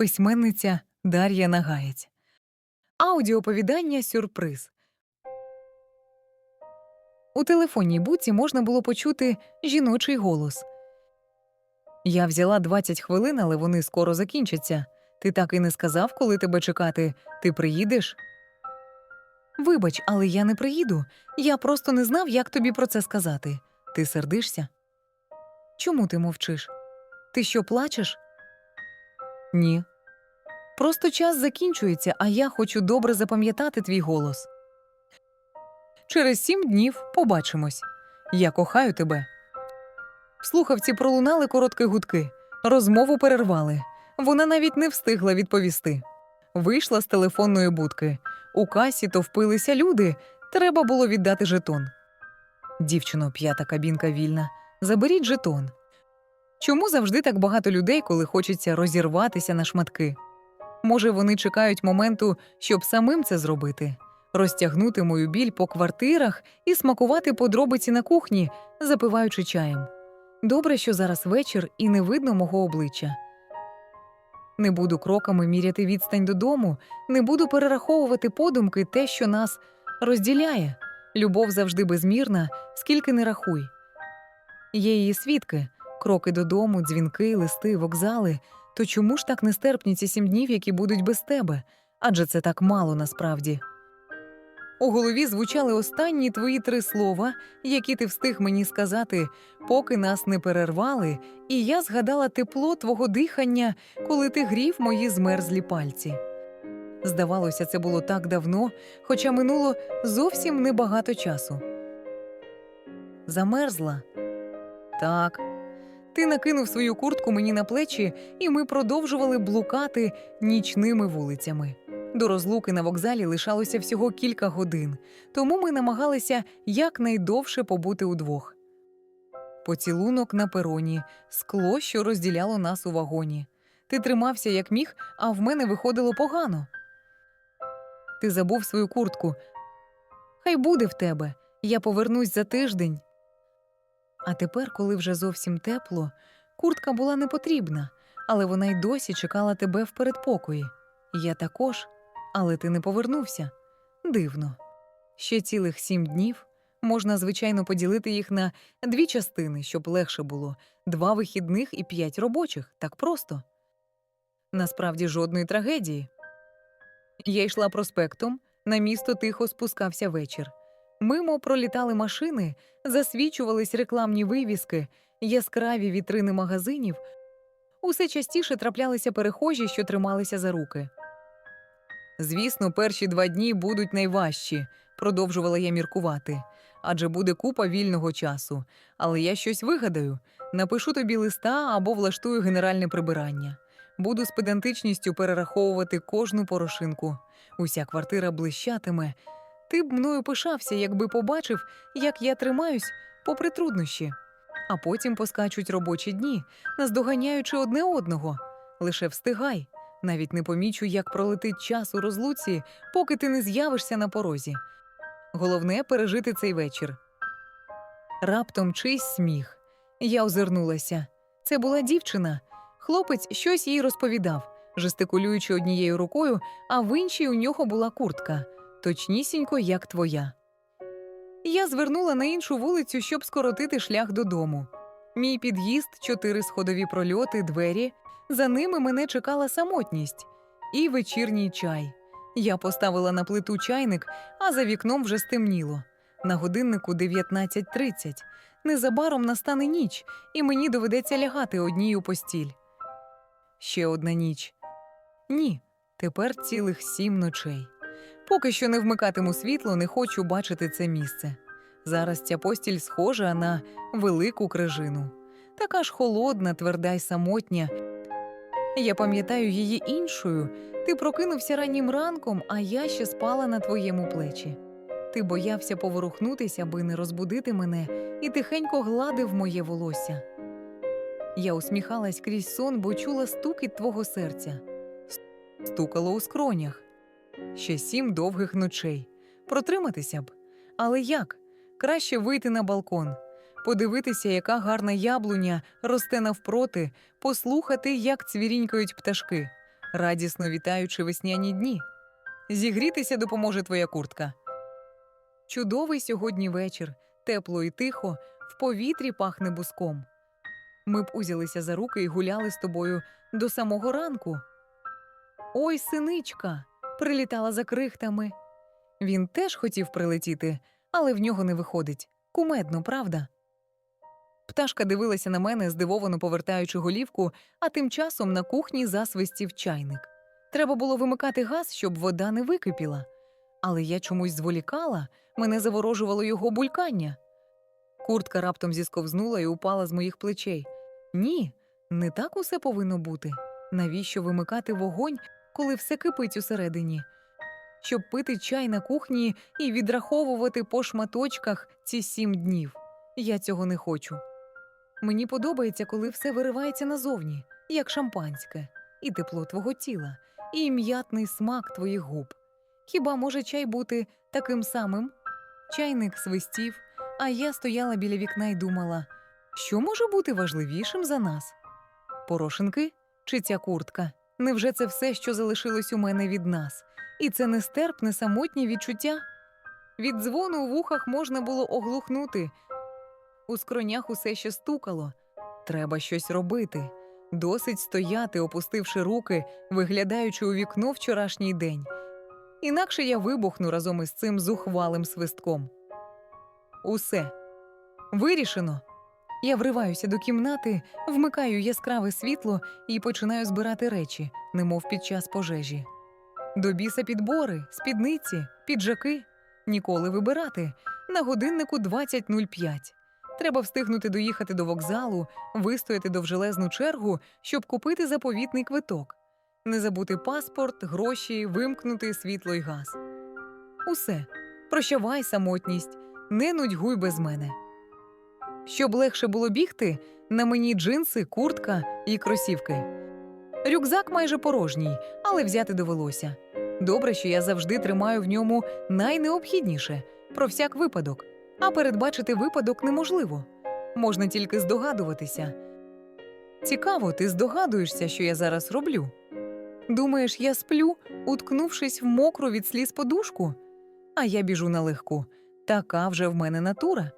Письменниця Дар'я Нагаєць. Аудіоповідання Сюрприз. У телефонній буці можна було почути жіночий голос. Я взяла 20 хвилин, але вони скоро закінчаться. Ти так і не сказав, коли тебе чекати. Ти приїдеш? Вибач, але я не приїду. Я просто не знав, як тобі про це сказати. Ти сердишся? Чому ти мовчиш? Ти що плачеш? Ні. Просто час закінчується, а я хочу добре запам'ятати твій голос. Через сім днів побачимось. Я кохаю тебе. Слухавці пролунали короткі гудки. Розмову перервали. Вона навіть не встигла відповісти. Вийшла з телефонної будки. У касі товпилися люди. Треба було віддати жетон. Дівчино, п'ята кабінка вільна. Заберіть жетон. Чому завжди так багато людей, коли хочеться розірватися на шматки? Може, вони чекають моменту, щоб самим це зробити, розтягнути мою біль по квартирах і смакувати подробиці на кухні, запиваючи чаєм. Добре, що зараз вечір і не видно мого обличчя. Не буду кроками міряти відстань додому, не буду перераховувати подумки те, що нас розділяє. Любов завжди безмірна, скільки не рахуй. Є її свідки, кроки додому, дзвінки, листи, вокзали. То чому ж так нестерпні ці сім днів, які будуть без тебе? Адже це так мало насправді. У голові звучали останні твої три слова, які ти встиг мені сказати, поки нас не перервали, і я згадала тепло твого дихання, коли ти грів мої змерзлі пальці. Здавалося, це було так давно, хоча минуло зовсім небагато часу. Замерзла? Так. Ти накинув свою куртку мені на плечі, і ми продовжували блукати нічними вулицями. До розлуки на вокзалі лишалося всього кілька годин, тому ми намагалися якнайдовше побути удвох. Поцілунок на пероні, скло, що розділяло нас у вагоні. Ти тримався як міг, а в мене виходило погано. Ти забув свою куртку. Хай буде в тебе. Я повернусь за тиждень. А тепер, коли вже зовсім тепло, куртка була не потрібна, але вона й досі чекала тебе в передпокої. Я також, але ти не повернувся. Дивно. Ще цілих сім днів можна, звичайно, поділити їх на дві частини, щоб легше було два вихідних і п'ять робочих, так просто. Насправді жодної трагедії. Я йшла проспектом, на місто тихо спускався вечір. Мимо пролітали машини, засвічувались рекламні вивіски, яскраві вітрини магазинів. Усе частіше траплялися перехожі, що трималися за руки. Звісно, перші два дні будуть найважчі, продовжувала я міркувати, адже буде купа вільного часу. Але я щось вигадаю, напишу тобі листа або влаштую генеральне прибирання. Буду з педантичністю перераховувати кожну порошинку. Уся квартира блищатиме. Ти б мною пишався, якби побачив, як я тримаюсь попри труднощі. А потім поскачуть робочі дні, наздоганяючи одне одного. Лише встигай, навіть не помічу, як пролетить час у розлуці, поки ти не з'явишся на порозі. Головне пережити цей вечір. Раптом чийсь сміх. Я озирнулася. Це була дівчина. Хлопець щось їй розповідав, жестикулюючи однією рукою, а в іншій у нього була куртка точнісінько, як твоя. Я звернула на іншу вулицю, щоб скоротити шлях додому. Мій під'їзд, чотири сходові прольоти, двері. За ними мене чекала самотність і вечірній чай. Я поставила на плиту чайник, а за вікном вже стемніло. На годиннику 19.30. Незабаром настане ніч, і мені доведеться лягати одній у постіль. Ще одна ніч. Ні, тепер цілих сім ночей. Поки що не вмикатиму світло, не хочу бачити це місце. Зараз ця постіль схожа на велику крижину, така ж холодна, тверда й самотня. Я пам'ятаю її іншою. Ти прокинувся раннім ранком, а я ще спала на твоєму плечі. Ти боявся поворухнутися, аби не розбудити мене, і тихенько гладив моє волосся. Я усміхалась крізь сон, бо чула стукіт твого серця. Стукало у скронях. Ще сім довгих ночей. Протриматися б. Але як? Краще вийти на балкон, подивитися, яка гарна яблуня росте навпроти, послухати, як цвірінькають пташки. радісно вітаючи весняні дні. Зігрітися допоможе твоя куртка. Чудовий сьогодні вечір, тепло і тихо, в повітрі пахне буском. Ми б узялися за руки і гуляли з тобою до самого ранку. Ой, синичка, прилітала за крихтами. Він теж хотів прилетіти, але в нього не виходить. Кумедно, правда? Пташка дивилася на мене, здивовано повертаючи голівку, а тим часом на кухні засвистів чайник. Треба було вимикати газ, щоб вода не википіла. Але я чомусь зволікала, мене заворожувало його булькання. Куртка раптом зісковзнула і упала з моїх плечей. Ні, не так усе повинно бути. Навіщо вимикати вогонь, коли все кипить усередині? Щоб пити чай на кухні і відраховувати по шматочках ці сім днів. Я цього не хочу. Мені подобається, коли все виривається назовні, як шампанське, і тепло твого тіла, і м'ятний смак твоїх губ. Хіба може чай бути таким самим? Чайник свистів, а я стояла біля вікна і думала, що може бути важливішим за нас? Порошинки чи ця куртка? Невже це все, що залишилось у мене від нас? І це нестерпне самотнє відчуття? Від дзвону у вухах можна було оглухнути. У скронях усе ще стукало. Треба щось робити. Досить стояти, опустивши руки, виглядаючи у вікно вчорашній день. Інакше я вибухну разом із цим зухвалим свистком. Усе вирішено. Я вриваюся до кімнати, вмикаю яскраве світло і починаю збирати речі, немов під час пожежі. До біса підбори, спідниці, піджаки. Ніколи вибирати. На годиннику 20.05. Треба встигнути доїхати до вокзалу, вистояти довжелезну чергу, щоб купити заповітний квиток, не забути паспорт, гроші, вимкнути світло й газ. Усе. Прощавай, самотність, не нудьгуй без мене. Щоб легше було бігти, на мені джинси, куртка і кросівки. Рюкзак майже порожній, але взяти довелося. Добре, що я завжди тримаю в ньому найнеобхідніше про всяк випадок, а передбачити випадок неможливо. Можна тільки здогадуватися. Цікаво, ти здогадуєшся, що я зараз роблю. Думаєш, я сплю, уткнувшись в мокру від сліз подушку? А я біжу на легку. Така вже в мене натура.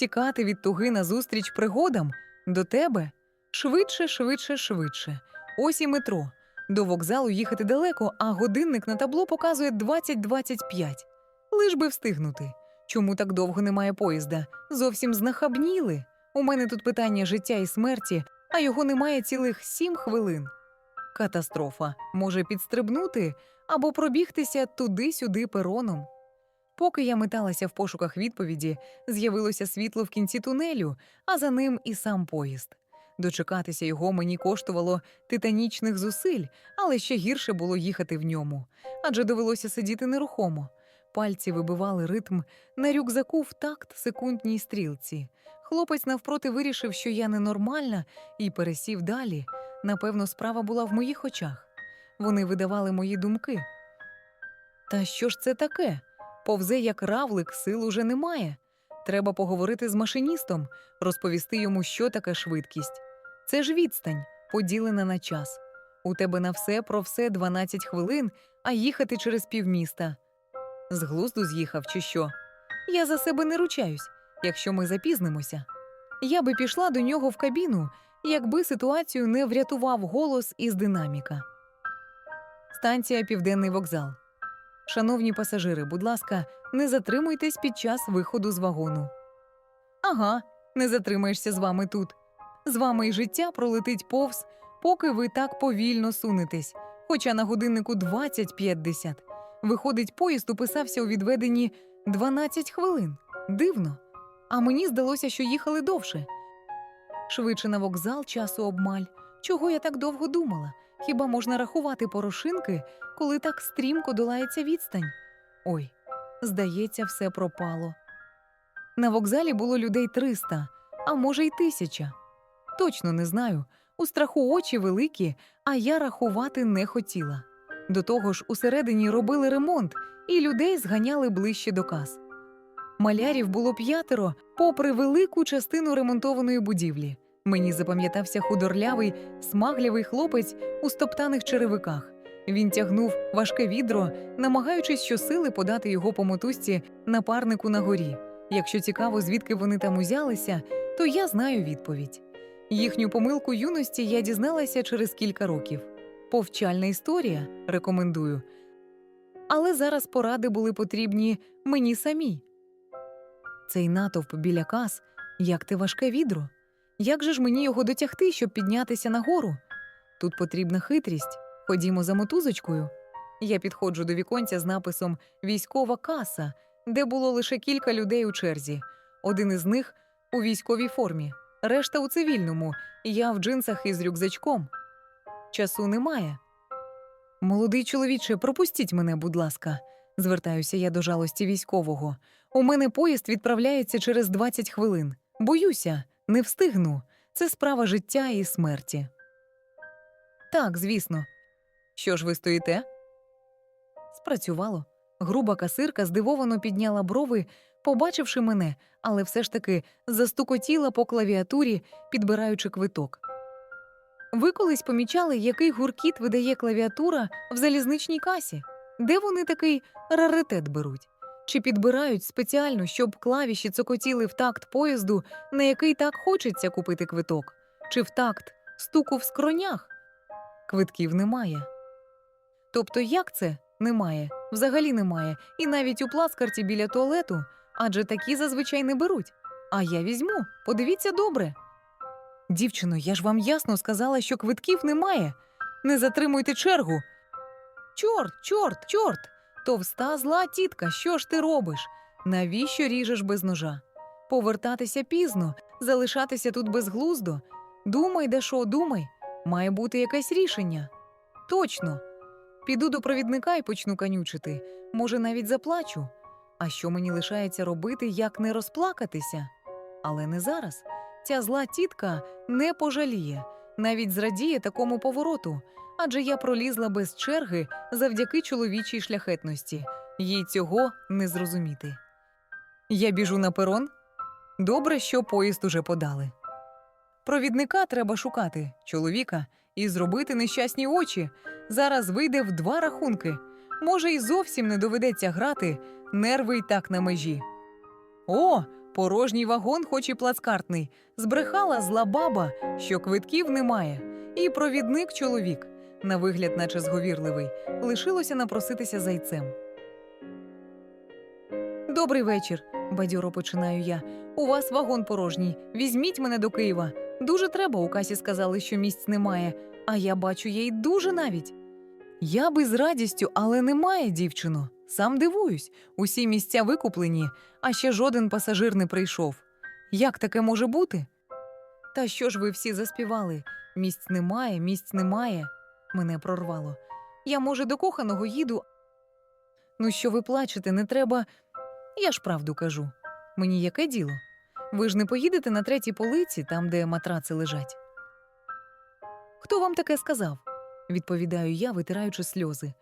Тікати від туги назустріч пригодам до тебе швидше, швидше, швидше. Ось і метро. До вокзалу їхати далеко, а годинник на табло показує 20.25. Лиш би встигнути. Чому так довго немає поїзда? Зовсім знахабніли. У мене тут питання життя і смерті, а його немає цілих сім хвилин. Катастрофа може підстрибнути або пробігтися туди-сюди пероном. Поки я металася в пошуках відповіді, з'явилося світло в кінці тунелю, а за ним і сам поїзд. Дочекатися його мені коштувало титанічних зусиль, але ще гірше було їхати в ньому, адже довелося сидіти нерухомо. Пальці вибивали ритм на рюкзаку в такт секундній стрілці. Хлопець навпроти вирішив, що я ненормальна, і пересів далі. Напевно, справа була в моїх очах. Вони видавали мої думки. Та що ж це таке? Повзе як равлик, сил уже немає. Треба поговорити з машиністом, розповісти йому, що таке швидкість. Це ж відстань, поділена на час. У тебе на все про все 12 хвилин, а їхати через півміста. З глузду з'їхав чи що? Я за себе не ручаюсь, якщо ми запізнимося. Я би пішла до нього в кабіну, якби ситуацію не врятував голос із динаміка. Станція Південний вокзал. Шановні пасажири, будь ласка, не затримуйтесь під час виходу з вагону. Ага, не затримаєшся з вами тут. З вами і життя пролетить повз, поки ви так повільно сунетесь. Хоча на годиннику 20.50. Виходить, поїзд уписався у відведенні 12 хвилин. Дивно. А мені здалося, що їхали довше. Швидше на вокзал часу обмаль. Чого я так довго думала? Хіба можна рахувати порошинки, коли так стрімко долається відстань? Ой, здається, все пропало. На вокзалі було людей 300, а може й тисяча. Точно не знаю. У страху очі великі, а я рахувати не хотіла. До того ж, усередині робили ремонт, і людей зганяли ближче до кас. Малярів було п'ятеро, попри велику частину ремонтованої будівлі. Мені запам'ятався худорлявий, смаглявий хлопець у стоптаних черевиках. Він тягнув важке відро, намагаючись щосили подати його по мотузці напарнику на горі. Якщо цікаво, звідки вони там узялися, то я знаю відповідь. Їхню помилку юності я дізналася через кілька років. Повчальна історія, рекомендую. Але зараз поради були потрібні мені самій. Цей натовп біля кас, як те важке відро. Як же ж мені його дотягти, щоб піднятися нагору? Тут потрібна хитрість. Ходімо за мотузочкою. Я підходжу до віконця з написом Військова каса, де було лише кілька людей у черзі. Один із них у військовій формі, решта у цивільному, я в джинсах із рюкзачком. Часу немає. Молодий чоловіче, пропустіть мене, будь ласка, звертаюся я до жалості військового. У мене поїзд відправляється через 20 хвилин. Боюся, не встигну. Це справа життя і смерті. Так, звісно. Що ж ви стоїте? Спрацювало. Груба касирка здивовано підняла брови, побачивши мене, але все ж таки застукотіла по клавіатурі, підбираючи квиток. Ви колись помічали, який гуркіт видає клавіатура в залізничній касі? Де вони такий раритет беруть? Чи підбирають спеціально, щоб клавіші цокотіли в такт поїзду, на який так хочеться купити квиток? Чи в такт стуку в скронях? Квитків немає. Тобто, як це немає? Взагалі немає. І навіть у плацкарті біля туалету, адже такі зазвичай не беруть. А я візьму, подивіться добре. Дівчино, я ж вам ясно сказала, що квитків немає. Не затримуйте чергу. Чорт, чорт, чорт. Товста зла тітка, що ж ти робиш? Навіщо ріжеш без ножа? Повертатися пізно, залишатися тут безглуздо. Думай, Дашо, думай. Має бути якесь рішення. Точно. Піду до провідника і почну канючити. Може, навіть заплачу. А що мені лишається робити, як не розплакатися? Але не зараз. Ця зла тітка не пожаліє, навіть зрадіє такому повороту, адже я пролізла без черги завдяки чоловічій шляхетності. Їй цього не зрозуміти. Я біжу на перон. Добре, що поїзд уже подали. Провідника треба шукати, чоловіка, і зробити нещасні очі. Зараз вийде в два рахунки. Може, і зовсім не доведеться грати, нерви й так на межі. О, порожній вагон, хоч і плацкартний. Збрехала зла баба, що квитків немає. І провідник чоловік, на вигляд, наче зговірливий, лишилося напроситися зайцем. Добрий вечір, бадьоро починаю я. У вас вагон порожній. Візьміть мене до Києва. Дуже треба, у касі сказали, що місць немає, а я бачу їй дуже навіть. Я би з радістю, але немає, дівчино. Сам дивуюсь, усі місця викуплені, а ще жоден пасажир не прийшов. Як таке може бути? Та що ж ви всі заспівали? Місць немає, місць немає. Мене прорвало. Я, може, до коханого їду. Ну, що ви плачете, не треба. Я ж правду кажу. Мені яке діло? Ви ж не поїдете на третій полиці, там, де матраци лежать. Хто вам таке сказав? відповідаю я, витираючи сльози.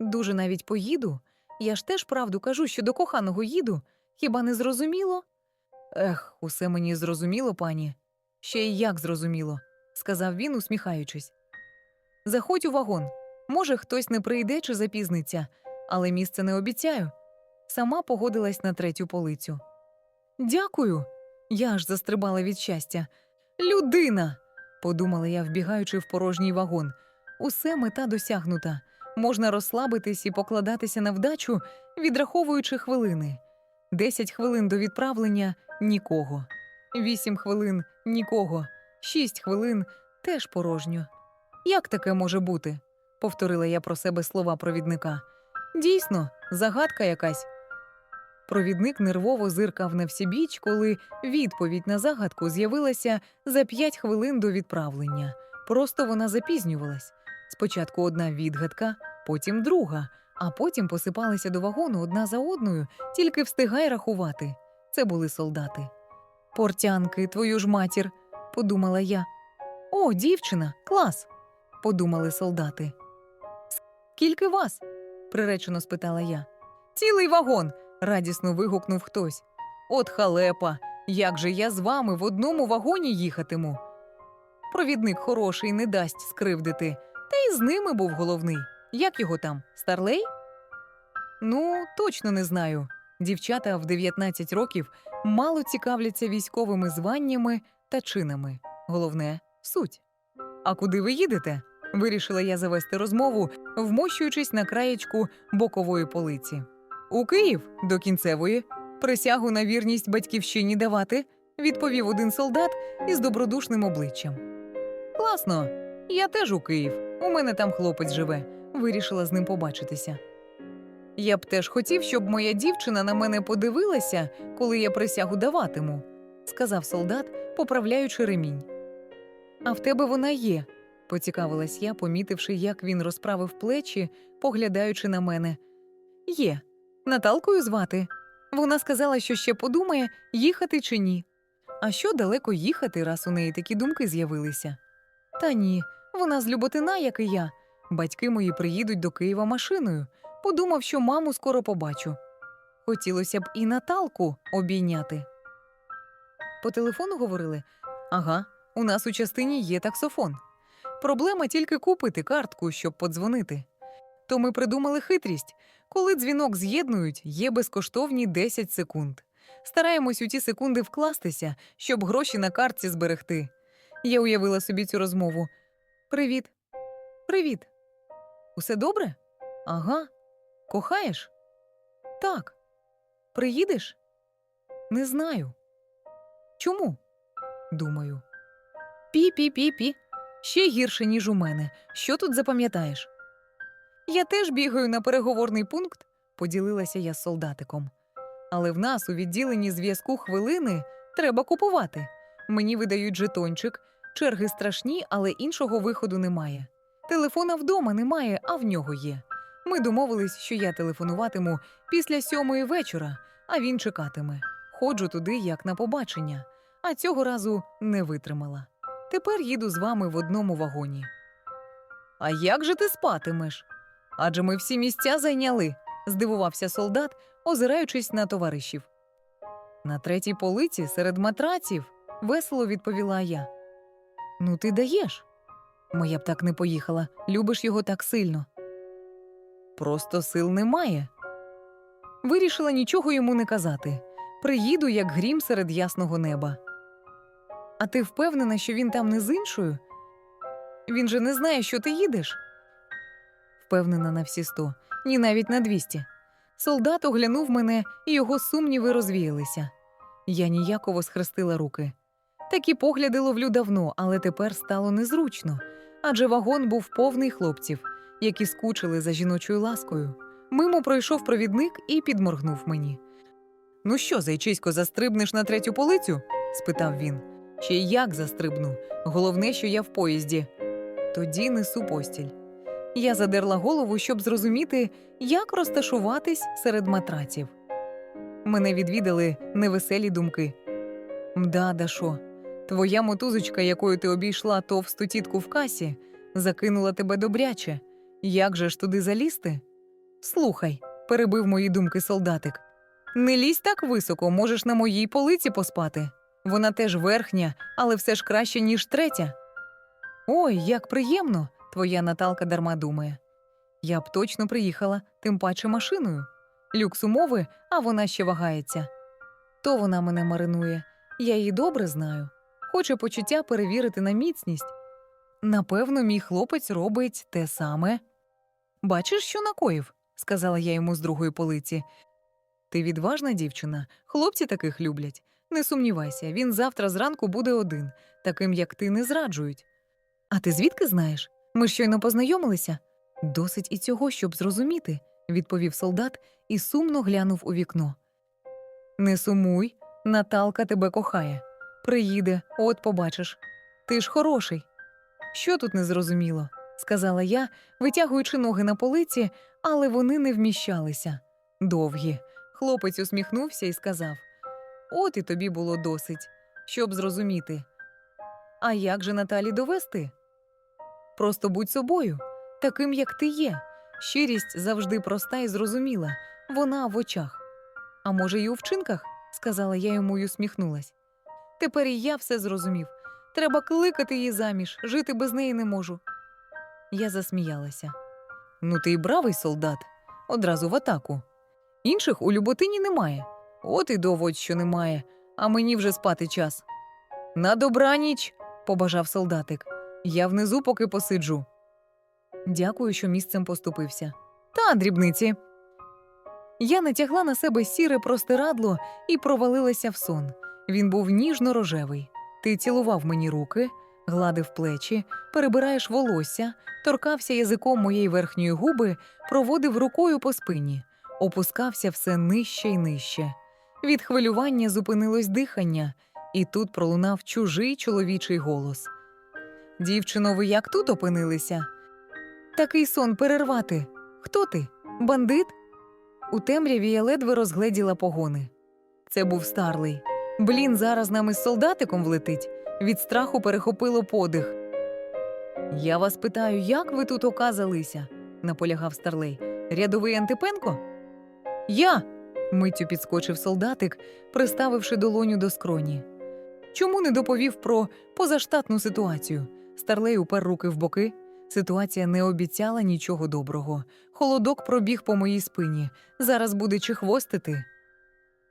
Дуже навіть поїду. Я ж теж правду кажу, що до коханого їду. Хіба не зрозуміло? Ех, усе мені зрозуміло, пані. Ще й як зрозуміло, сказав він, усміхаючись. Заходь у вагон. Може, хтось не прийде чи запізниться, але місце не обіцяю. Сама погодилась на третю полицю. Дякую. Я аж застрибала від щастя. Людина. подумала я, вбігаючи в порожній вагон. Усе мета досягнута. Можна розслабитись і покладатися на вдачу, відраховуючи хвилини. Десять хвилин до відправлення нікого. Вісім хвилин нікого. Шість хвилин теж порожньо. Як таке може бути? повторила я про себе слова провідника. Дійсно, загадка якась. Провідник нервово зиркав на всібіч, коли відповідь на загадку з'явилася за п'ять хвилин до відправлення. Просто вона запізнювалась. Спочатку одна відгадка, потім друга, а потім посипалися до вагону одна за одною, тільки встигай рахувати. Це були солдати. Портянки, твою ж матір, подумала я. О, дівчина, клас, подумали солдати. Скільки вас? приречено спитала я. Цілий вагон. радісно вигукнув хтось. От халепа, як же я з вами в одному вагоні їхатиму. Провідник хороший не дасть скривдити, та й з ними був головний. Як його там? Старлей? Ну, точно не знаю. Дівчата в 19 років мало цікавляться військовими званнями та чинами. Головне суть. А куди ви їдете? Вирішила я завести розмову, вмощуючись на краєчку бокової полиці. У Київ до кінцевої присягу на вірність батьківщині давати, відповів один солдат із добродушним обличчям. Класно, я теж у Київ. У мене там хлопець живе. Вирішила з ним побачитися. Я б теж хотів, щоб моя дівчина на мене подивилася, коли я присягу даватиму, сказав солдат, поправляючи ремінь. А в тебе вона є, поцікавилась я, помітивши, як він розправив плечі, поглядаючи на мене. Є. Наталкою звати. Вона сказала, що ще подумає, їхати чи ні. А що далеко їхати, раз у неї такі думки з'явилися? Та ні, вона з Люботина, як і я. Батьки мої приїдуть до Києва машиною. Подумав, що маму скоро побачу. Хотілося б і Наталку обійняти. По телефону говорили: ага, у нас у частині є таксофон. Проблема тільки купити картку, щоб подзвонити. То ми придумали хитрість. Коли дзвінок з'єднують, є безкоштовні 10 секунд. Стараємось у ті секунди вкластися, щоб гроші на картці зберегти. Я уявила собі цю розмову. Привіт. Привіт. Усе добре? Ага. Кохаєш? Так. Приїдеш? Не знаю. Чому? Думаю. Пі-пі-пі-пі. Ще гірше, ніж у мене. Що тут запам'ятаєш? Я теж бігаю на переговорний пункт, поділилася я з солдатиком. Але в нас у відділенні зв'язку хвилини треба купувати. Мені видають жетончик, черги страшні, але іншого виходу немає. Телефона вдома немає, а в нього є. Ми домовились, що я телефонуватиму після сьомої вечора, а він чекатиме. Ходжу туди, як на побачення, а цього разу не витримала. Тепер їду з вами в одному вагоні. А як же ти спатимеш? Адже ми всі місця зайняли, здивувався солдат, озираючись на товаришів. На третій полиці серед матраців, весело відповіла я. Ну, ти даєш. Моя б так не поїхала, любиш його так сильно. Просто сил немає. Вирішила нічого йому не казати. Приїду, як грім серед ясного неба. А ти впевнена, що він там не з іншою? Він же не знає, що ти їдеш. Впевнена на всі сто, ні навіть на двісті. Солдат оглянув мене, і його сумніви розвіялися. Я ніяково схрестила руки. Такі погляди ловлю давно, але тепер стало незручно, адже вагон був повний хлопців, які скучили за жіночою ласкою. Мимо пройшов провідник і підморгнув мені. Ну що, зайчисько, застрибнеш на третю полицю? спитав він. Ще як застрибну. Головне, що я в поїзді. Тоді несу постіль. Я задерла голову, щоб зрозуміти, як розташуватись серед матраців. Мене відвідали невеселі думки. Мда, Дашо, твоя мотузочка, якою ти обійшла товсту тітку в касі, закинула тебе добряче. Як же ж туди залізти? Слухай, перебив мої думки солдатик. Не лізь так високо, можеш на моїй полиці поспати. Вона теж верхня, але все ж краще, ніж третя. Ой, як приємно, твоя Наталка дарма думає. Я б точно приїхала, тим паче машиною. Люкс умови, а вона ще вагається. То вона мене маринує, я її добре знаю. Хоче почуття перевірити на міцність. Напевно, мій хлопець робить те саме. Бачиш, що накоїв, сказала я йому з другої полиці. Ти відважна дівчина, хлопці таких люблять. Не сумнівайся, він завтра зранку буде один, таким як ти не зраджують. А ти звідки знаєш? Ми щойно познайомилися. Досить і цього, щоб зрозуміти, відповів солдат і сумно глянув у вікно. Не сумуй, Наталка тебе кохає. Приїде, от побачиш. Ти ж хороший. Що тут незрозуміло? сказала я, витягуючи ноги на полиці, але вони не вміщалися. Довгі. Хлопець усміхнувся і сказав: От і тобі було досить, щоб зрозуміти. А як же Наталі довести? Просто будь собою, таким, як ти є. Щирість завжди проста і зрозуміла, вона в очах. А може, й у вчинках, сказала я йому й усміхнулась. Тепер і я все зрозумів. Треба кликати її заміж, жити без неї не можу. Я засміялася. Ну ти й бравий солдат, одразу в атаку. Інших у Люботині немає. От і доводь, що немає, а мені вже спати час. На добраніч, побажав солдатик. Я внизу поки посиджу. Дякую, що місцем поступився. Та, дрібниці. Я натягла на себе сіре простирадло і провалилася в сон. Він був ніжно-рожевий. Ти цілував мені руки, гладив плечі, перебираєш волосся, торкався язиком моєї верхньої губи, проводив рукою по спині, опускався все нижче й нижче. Від хвилювання зупинилось дихання, і тут пролунав чужий чоловічий голос. Дівчино, ви як тут опинилися? Такий сон перервати. Хто ти? Бандит? У темряві я ледве розгледіла погони. Це був старлий. Блін, зараз нами з солдатиком влетить. Від страху перехопило подих. Я вас питаю, як ви тут оказалися? наполягав старлей. Рядовий Антипенко? Я. миттю підскочив солдатик, приставивши долоню до скроні. Чому не доповів про позаштатну ситуацію? Старлей упер руки в боки. Ситуація не обіцяла нічого доброго. Холодок пробіг по моїй спині. Зараз буде чехвостити.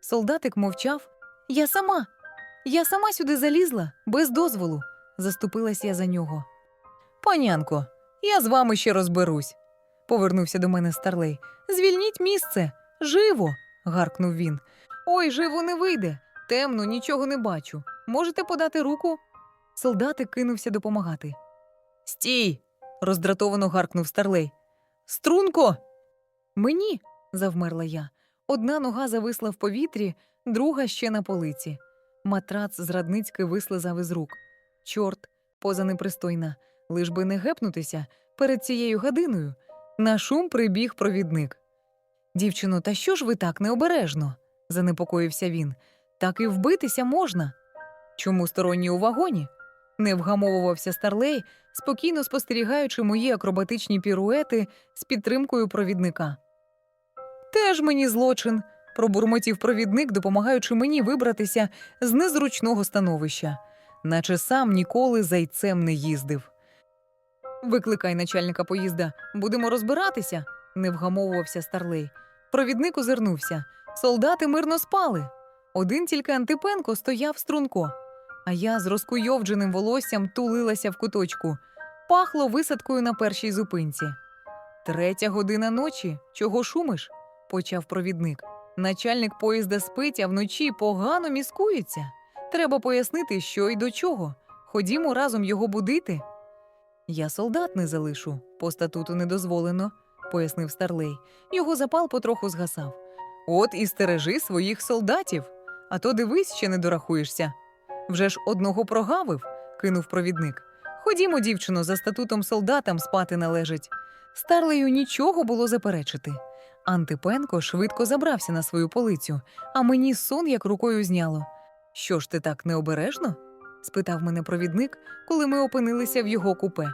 Солдатик мовчав. Я сама. Я сама сюди залізла, без дозволу. Заступилась я за нього. Панянко, я з вами ще розберусь. Повернувся до мене старлей. Звільніть місце. Живо. Гаркнув він. Ой, живо не вийде. Темно, нічого не бачу. Можете подати руку? Солдатик кинувся допомагати. Стій. роздратовано гаркнув старлей. Струнко. Мені. завмерла я. Одна нога зависла в повітрі, друга ще на полиці. Матрац зрадницьки вислизав із рук. Чорт, поза непристойна, лиш би не гепнутися перед цією годиною. На шум прибіг провідник. Дівчино, та що ж ви так необережно? занепокоївся він. Так і вбитися можна. Чому сторонні у вагоні? Не вгамовувався старлей, спокійно спостерігаючи мої акробатичні піруети з підтримкою провідника. Теж мені злочин, пробурмотів провідник, допомагаючи мені вибратися з незручного становища, наче сам ніколи зайцем не їздив. Викликай начальника поїзда, будемо розбиратися, не вгамовувався старлей. Провідник озирнувся. Солдати мирно спали. Один тільки Антипенко стояв струнко, а я з розкуйовдженим волоссям тулилася в куточку. Пахло висадкою на першій зупинці. Третя година ночі. Чого шумиш? почав провідник. Начальник поїзда спить, а вночі погано міскується. Треба пояснити, що й до чого. Ходімо разом його будити. Я солдат не залишу, по статуту не дозволено, пояснив старлей. Його запал потроху згасав. От і стережи своїх солдатів, а то дивись, ще не дорахуєшся. Вже ж одного прогавив, кинув провідник. Ходімо, дівчино, за статутом солдатам спати належить. Старлею нічого було заперечити. Антипенко швидко забрався на свою полицю, а мені сон як рукою зняло. Що ж ти так необережно? спитав мене провідник, коли ми опинилися в його купе.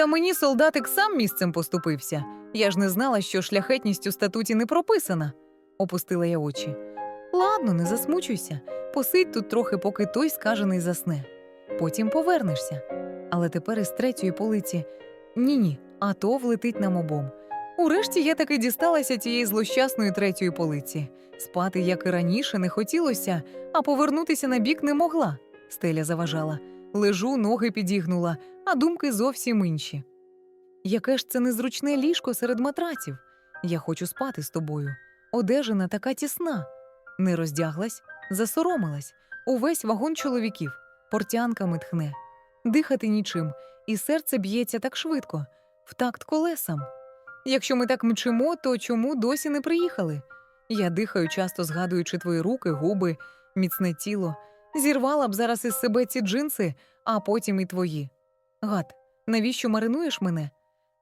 Та мені солдатик сам місцем поступився. Я ж не знала, що шляхетність у статуті не прописана, опустила я очі. Ладно, не засмучуйся, посидь тут трохи, поки той скажений засне. Потім повернешся. Але тепер із третьої полиці ні ні, а то влетить нам обом. Урешті я таки дісталася тієї злощасної третьої полиці. Спати, як і раніше, не хотілося, а повернутися на бік не могла. Стеля заважала. Лежу, ноги підігнула, а думки зовсім інші. Яке ж це незручне ліжко серед матраців? Я хочу спати з тобою. Одежина така тісна. Не роздяглась, засоромилась. Увесь вагон чоловіків, портянками тхне. Дихати нічим, і серце б'ється так швидко, в такт колесам. Якщо ми так мчимо, то чому досі не приїхали? Я дихаю, часто згадуючи твої руки, губи, міцне тіло. Зірвала б зараз із себе ці джинси, а потім і твої. Гад, навіщо маринуєш мене?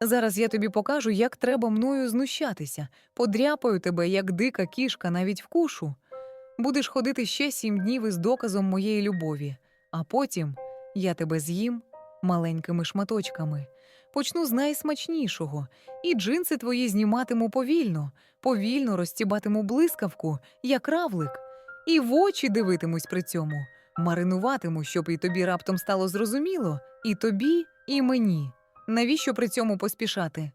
Зараз я тобі покажу, як треба мною знущатися, подряпаю тебе, як дика кішка, навіть вкушу. Будеш ходити ще сім днів із доказом моєї любові, а потім я тебе з'їм маленькими шматочками. Почну з найсмачнішого, і джинси твої зніматиму повільно, повільно розтібатиму блискавку, як равлик, і в очі дивитимусь при цьому, маринуватиму, щоб і тобі раптом стало зрозуміло, і тобі, і мені. Навіщо при цьому поспішати?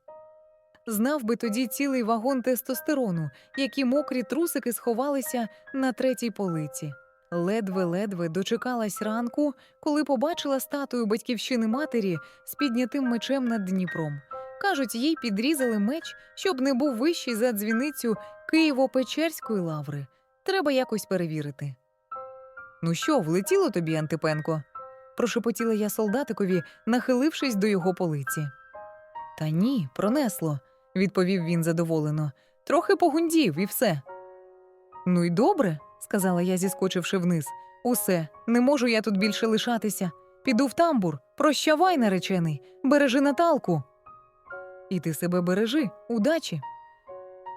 знав би тоді цілий вагон тестостерону, які мокрі трусики сховалися на третій полиці. Ледве-ледве дочекалась ранку, коли побачила статую батьківщини матері з піднятим мечем над Дніпром. Кажуть, їй підрізали меч, щоб не був вищий за дзвіницю Києво-Печерської лаври. Треба якось перевірити. Ну що, влетіло тобі, Антипенко? прошепотіла я солдатикові, нахилившись до його полиці. Та ні, пронесло, відповів він задоволено. Трохи погундів і все. Ну й добре, сказала я, зіскочивши вниз. Усе, не можу я тут більше лишатися. Піду в тамбур. Прощавай, наречений, бережи Наталку. І ти себе бережи, удачі.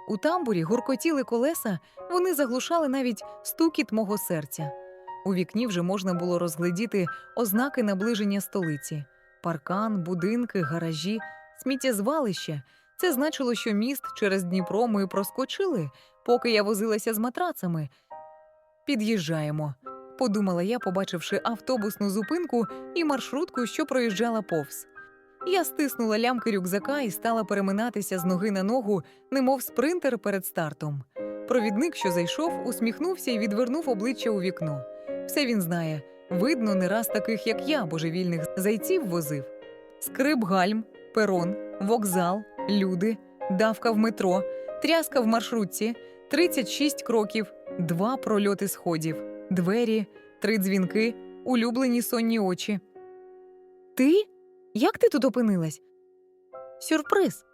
У тамбурі гуркотіли колеса, вони заглушали навіть стукіт мого серця. У вікні вже можна було розгледіти ознаки наближення столиці: паркан, будинки, гаражі, сміттєзвалище. Це значило, що міст через Дніпро ми проскочили, поки я возилася з матрацами. Під'їжджаємо, подумала я, побачивши автобусну зупинку і маршрутку, що проїжджала повз. Я стиснула лямки рюкзака і стала переминатися з ноги на ногу, немов спринтер перед стартом. Провідник, що зайшов, усміхнувся і відвернув обличчя у вікно. Все він знає. Видно, не раз таких, як я, божевільних зайців возив. Скрип гальм, перон, вокзал, люди, давка в метро, тряска в маршрутці, 36 кроків, два прольоти сходів, двері, три дзвінки, улюблені сонні очі. Ти? Як ти тут опинилась? Сюрприз.